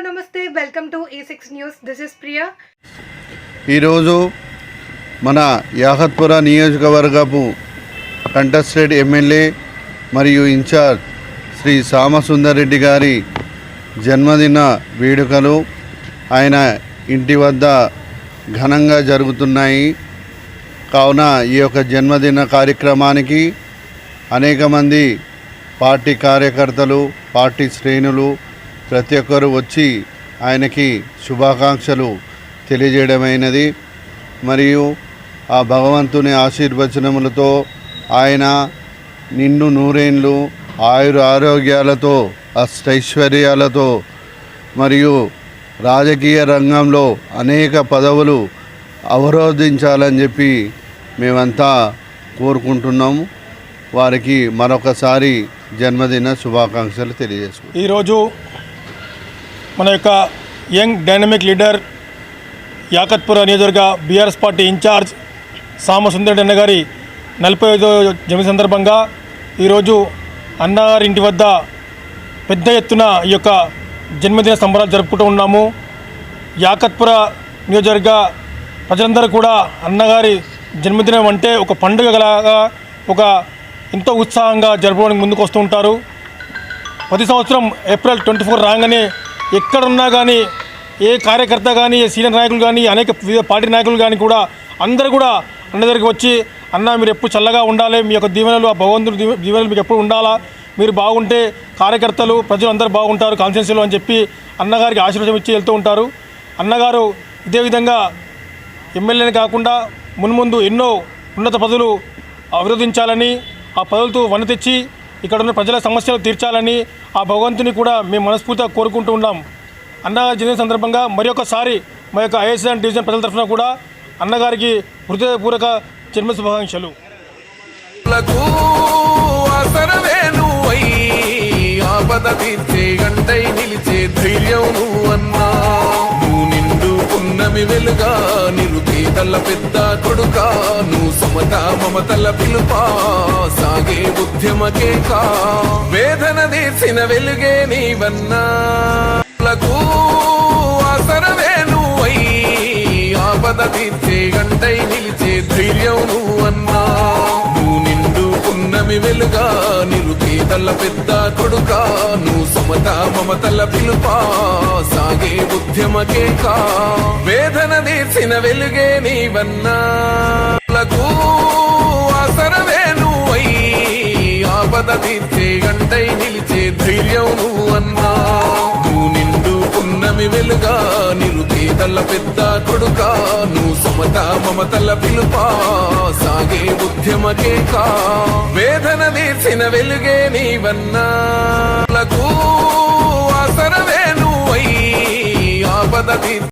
Welcome to e E six news. This is Priya ఈరోజు మన యాహత్పుర నియోజకవర్గపు కంటెస్టెడ్ ఎమ్మెల్యే మరియు ఇన్ఛార్జ్ శ్రీ సామసుందర్ రెడ్డి గారి జన్మదిన వేడుకలు ఆయన ఇంటి వద్ద ఘనంగా జరుగుతున్నాయి. కావున ఈ యొక్క జన్మదిన కార్యక్రమానికి అనేక మంది పార్టీ కార్యకర్తలు పార్టీ శ్రేణులు ప్రతి ఒక్కరు వచ్చి ఆయనకి శుభాకాంక్షలు తెలియజేయడమైనది. మరియు ఆ భగవంతుని ఆశీర్వచనములతో ఆయన నిన్ను నూరేండ్లు ఆయుర ఆరోగ్యాలతో అష్టైశ్వర్యాలతో మరియు రాజకీయ రంగంలో అనేక పదవులు అవరోధించాలని చెప్పి మేమంతా కోరుకుంటున్నాము వారికి మరొకసారి జన్మదిన శుభాకాంక్షలు తెలియజేసుకుంటాం ఈరోజు మన యొక్క యంగ్ డైనమిక్ లీడర్ యాకత్పుర నియోజకవర్గ బీఆర్ఎస్ పార్టీ ఇన్ఛార్జ్ సామసుందరెడ్డి అన్న గారి నలభై ఐదో జన్మ సందర్భంగా ఈరోజు అన్నగారి ఇంటి వద్ద పెద్ద ఎత్తున ఈ యొక్క జన్మదిన సంబరాలు జరుపుకుంటూ ఉన్నాము. యాకత్పుర నియోజకవర్గ ప్రజలందరూ కూడా అన్నగారి జన్మదినం అంటే ఒక పండుగలాగా ఒక ఎంతో ఉత్సాహంగా జరుపుకోవడానికి ముందుకు వస్తూ ఉంటారు. ప్రతి సంవత్సరం ఏప్రిల్ ట్వంటీ ఫోర్ రాగానే ఎక్కడున్నా కానీ ఏ కార్యకర్త కానీ ఏ సీనియర్ నాయకులు కానీ అనేక వివిధ పార్టీ నాయకులు కానీ కూడా అందరూ కూడా అన్న దగ్గరికి వచ్చి అన్న మీరు ఎప్పుడు చల్లగా ఉండాలి మీ యొక్క దీవెనలు ఆ భగవంతుడు దీవెనలు మీకు ఎప్పుడు ఉండాలా? మీరు బాగుంటే కార్యకర్తలు ప్రజలు అందరూ బాగుంటారు కాన్స్టిట్యున్సీలో అని చెప్పి అన్నగారికి ఆశీర్వాదం ఇచ్చి వెళ్తూ ఉంటారు. అన్నగారు ఇదే విధంగా ఎమ్మెల్యేని కాకుండా మున్ముందు ఎన్నో ఉన్నత పదవులు అభివృద్ధించాలని ఆ పదవులతో వన తెచ్చి ఇక్కడ ఉన్న ప్రజల సమస్యలు తీర్చాలని ఆ భగవంతుని కూడా మేము మనస్ఫూర్తిగా కోరుకుంటూ ఉన్నాం. అన్నగారి జన్మ సందర్భంగా మరి ఒకసారి మా యొక్క ఐఎస్ఎన్ డివిజన్ ప్రజల తరఫున కూడా అన్నగారికి హృదయపూర్వక జన్మ శుభాకాంక్షలు. ఆపద తీర్చే గంటై నిలిచే ధైర్యం పున్నమి వెలుగా నిరుపేదల పెద్ద కొడుక నువ్వు సమత మమతల పిలుపా సాగే ఉద్యమకే కా వేదన తీర్చిన వెలుగే నీవన్నా. లకు నువ్వై ఆపద తీర్చే గంటై నిలిచే ధైర్యం నువ్వన్నా. నువ్వు నిండు పున్నమి వెలుగు నిరుపేదల పెద్ద కొడుక నువ్వు సమత మమతల పిలుపా సాగే ఉద్యమకే కా వేదన తీర్చిన వెలుగే నీవన్నా. లకు నువ్వై ఆపద తీర్చే గంటై నిలిచే ధైర్యం నువ్వు అన్నా నువ్వు నిండు పున్నమి వెలుగా నిరుపేదల పెద్ద కొడుక నువ్వు సమత మమతల పిలుపా సాగే ఉద్యమకే కా వేదన తీర్చిన వెలుగే నీవన్నా. లకు నువ్వై ఆపద తీర్చే